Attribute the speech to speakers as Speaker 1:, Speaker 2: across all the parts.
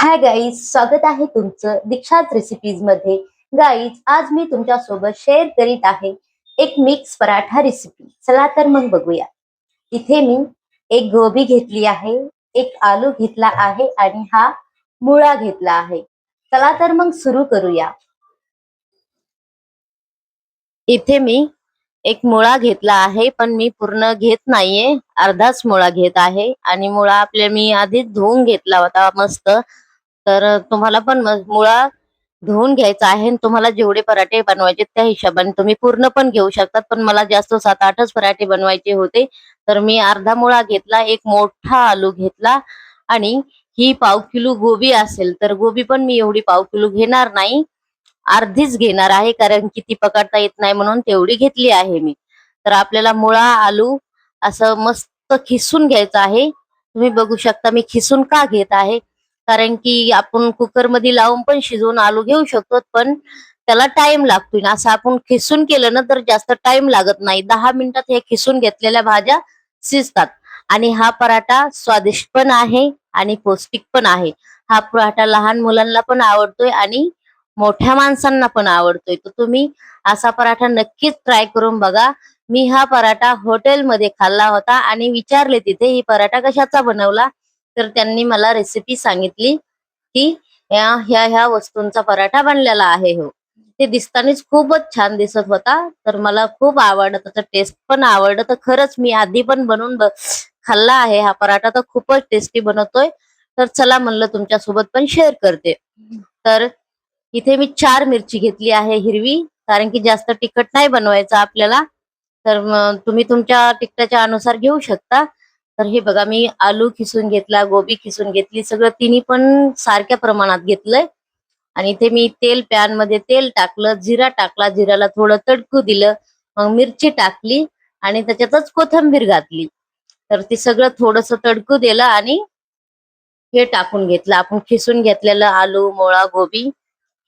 Speaker 1: Hi guys स्वागत आहे तुमचं दीक्षाच रेसिपीजमध्ये. गाईज आज मी तुमच्यासोबत शेअर करीत आहे एक मिक्स पराठा रेसिपी चला तर मग बघूया. इथे मी एक गोबी घेतली आहे एक आलू घेतला आहे आणि हा मुळा घेतला आहे. चला तर मग सुरू करूया. इथे मी एक मुळा घेतला आहे पण मी पूर्ण घेत नाहीये. अर्धाच मुळा घेत आहे आणि मुळा आपल्या मी आधीच धुवून घेतला होता मस्त. तर तुम्हाला पण मुळा धुवून घ्यायचा आहे आणि तुम्हाला जेवढे पराठे बनवायचे त्या हिशोबाने तुम्ही पूर्ण पण घेऊ शकतात. पण मला जास्त सात आठच पराठे बनवायचे होते. तर मी अर्धा मुळा घेतला एक मोठा आलू घेतला आणि ही पाव किलो गोबी असेल तर गोबी पण मी एवढी पाव किलो घेणार नाही. अर्धीच घेणार आहे कारण की ती पकडता येत नाही म्हणून तेवढी घेतली आहे मी. तर आपल्याला मुळा आलू असं मस्त खिसून घ्यायचं आहे. तुम्ही बघू शकता मी खिसून का घेत आहे. कारण की आपण कुकरमध्ये लावून पण शिजवून आलू घेऊ शकतो पण त्याला टाइम लागतो असं आपण खिसून केलं ना तर जास्त टाइम लागत नाही. दहा मिनिटात हे खिसून घेतलेल्या भाज्या शिजतात. आणि हा पराठा स्वादिष्ट पण आहे आणि पौष्टिक पण आहे. हा पराठा लहान मुलांना पण आवडतोय आणि मोठ्या माणसांना पण आवडतोय. तर तुम्ही असा पराठा नक्कीच ट्राय करून बघा. मी हा पराठा हॉटेलमध्ये खाल्ला होता आणि विचारले तिथे ही पराठा कशाचा बनवला? तर त्यांनी मला रेसिपी सांगितली की ह्या ह्या ह्या वस्तूंचा पराठा बनलेला आहे हो. ते दिसतानाच खूपच छान दिसत होता तर मला खूप आवडत त्याचा टेस्ट पण आवडत तर खरंच मी आधी पण बनवून खाल्ला आहे. हा पराठा तर खूपच टेस्टी बनवतोय. तर चला म्हणलं तुमच्यासोबत पण शेअर करते. तर इथे मी चार मिरची घेतली आहे हिरवी कारण की जास्त तिखट नाही बनवायचं आपल्याला. तर तुम्ही तुमच्या तिखटाच्या अनुसार घेऊ शकता. तर हे बघा मी आलू खिसून घेतला गोबी खिसून घेतली सगळं तिन्ही पण सारख्या प्रमाणात घेतलंय. आणि इथे मी तेल पॅनमध्ये तेल टाकलं जिरा टाकला जिराला थोडं तडकू दिलं मग मिरची टाकली आणि त्याच्यातच कोथंबीर घातली. तर ते सगळं थोडस तडकू दिलं आणि हे टाकून घेतलं. आपण खिसून घेतलेलं आलू मोळा गोबी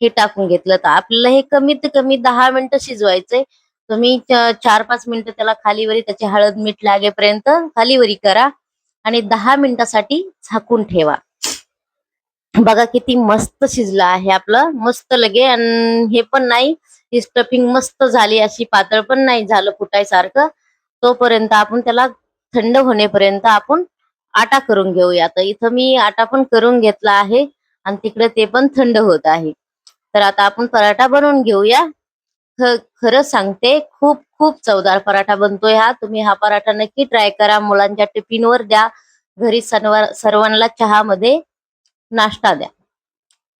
Speaker 1: हे टाकून घेतलं. तर आपल्याला हे कमीत कमी दहा मिनिटं शिजवायचंय. तुम्ही चार पाच मिनिटं त्याला खालीवरी त्याची हळद मीठ लागेपर्यंत खालीवरी करा आणि दहा मिनिटासाठी झाकून ठेवा. बघा किती मस्त शिजलं आहे आपलं. मस्त लगे आणि हे पण नाही. ही स्टफिंग मस्त झाली. अशी पातळ पण नाही झालं फुटायसारखं. तोपर्यंत आपण त्याला थंड होण्यापर्यंत आपण आटा करून घेऊया. तर इथं मी आटा पण करून घेतला आहे आणि तिकडे ते पण थंड होत आहे. तर आता आपण पराठा बनवून घेऊया. खरं सांगते खूप खूप चवदार पराठा बनतोय हा. तुम्ही हा पराठा नक्की ट्राय करा. मुलांच्या टिफिनवर द्या. घरी सर्व सर्वांना चहामध्ये नाश्ता द्या.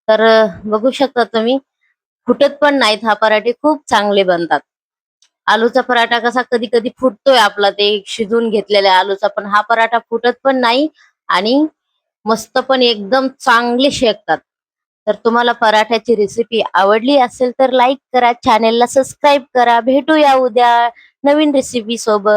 Speaker 1: तर बघू शकता तुम्ही फुटत पण नाहीत हा पराठे. खूप चांगले बनतात. आलूचा पराठा कसा कधी कधी फुटतोय आपला ते शिजून घेतलेल्या आलूचा पण हा पराठा फुटत पण नाही आणि मस्त पण एकदम चांगले शेकतात. तर तुम्हाला पराठ्याची रेसिपी आवडली असेल तर लाईक करा चॅनेलला सबस्क्राईब करा. भेटूया उद्या नवीन रेसिपी सोबत.